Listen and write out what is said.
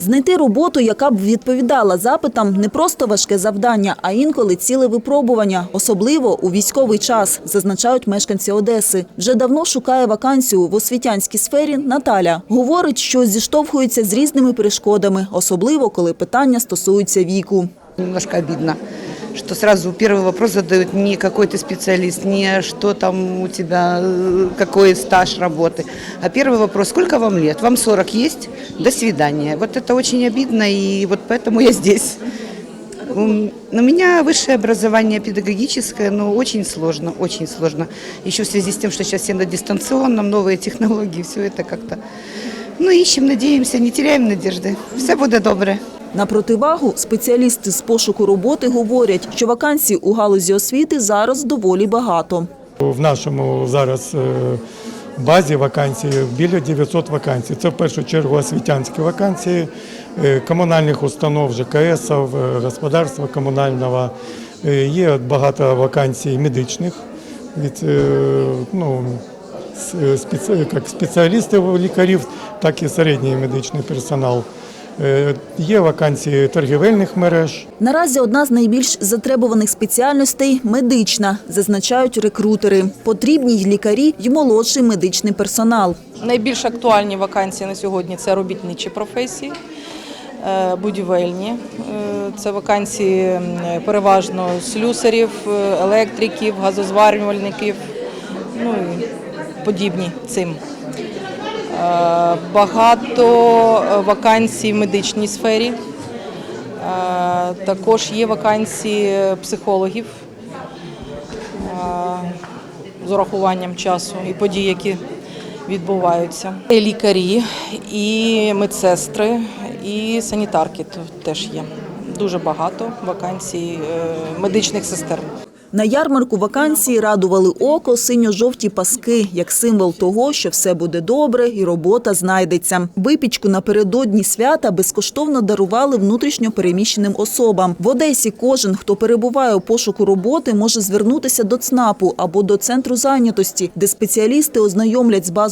Знайти роботу, яка б відповідала запитам, не просто важке завдання, а інколи ціле випробування, особливо у військовий час, зазначають мешканці Одеси. Вже давно шукає вакансію в освітянській сфері Наталя. Говорить, що зіштовхується з різними перешкодами, особливо коли питання стосуються віку. Немножко обидно, что сразу первый вопрос задают не какой ты специалист, не что там у тебя, э, какой стаж работы, а первый вопрос, сколько вам лет? Вам 40 есть? До свидания. Вот это очень обидно, и вот поэтому я здесь. М, У меня высшее образование педагогическое, но очень сложно, очень сложно. Еще в связи с тем, что сейчас все на дистанционном, новые технологии, все это как-то... Ну, ищем, надеемся, не теряем надежды. Все буде добре. На противагу спеціалісти з пошуку роботи говорять, що вакансій у галузі освіти зараз доволі багато. В нашому зараз е, базі вакансій біля 900 вакансій. Це в першу чергу освітянські вакансії е, комунальних установ, ЖКС, е, господарства комунального. Є багато вакансій медичних від ну, як спеціалістів лікарів, так і середній медичний персонал. Е, Є вакансії торгівельних мереж. Наразі одна з найбільш затребуваних спеціальностей – медична, зазначають рекрутери. Потрібні й лікарі, й молодший медичний персонал. Найбільш актуальні вакансії на сьогодні це робітничі професії, е, будівельні. Е, Це вакансії переважно слюсарів, е, електриків, газозварювальників, ну і подібні цим. Е, Багато е, вакансій в медичній сфері. Е, Також є вакансії психологів з урахуванням часу і подій, які відбуваються. І лікарі, і медсестри, і санітарки теж є. Дуже багато вакансій медичних сестер. На ярмарку вакансії радували око синьо-жовті паски, як символ того, що все буде добре і робота знайдеться. Випічку напередодні свята безкоштовно дарували внутрішньо переміщеним особам. В Одесі кожен, хто перебуває у пошуку роботи, може звернутися до ЦНАПу або до центру зайнятості, де спеціалісти ознайомлять з базою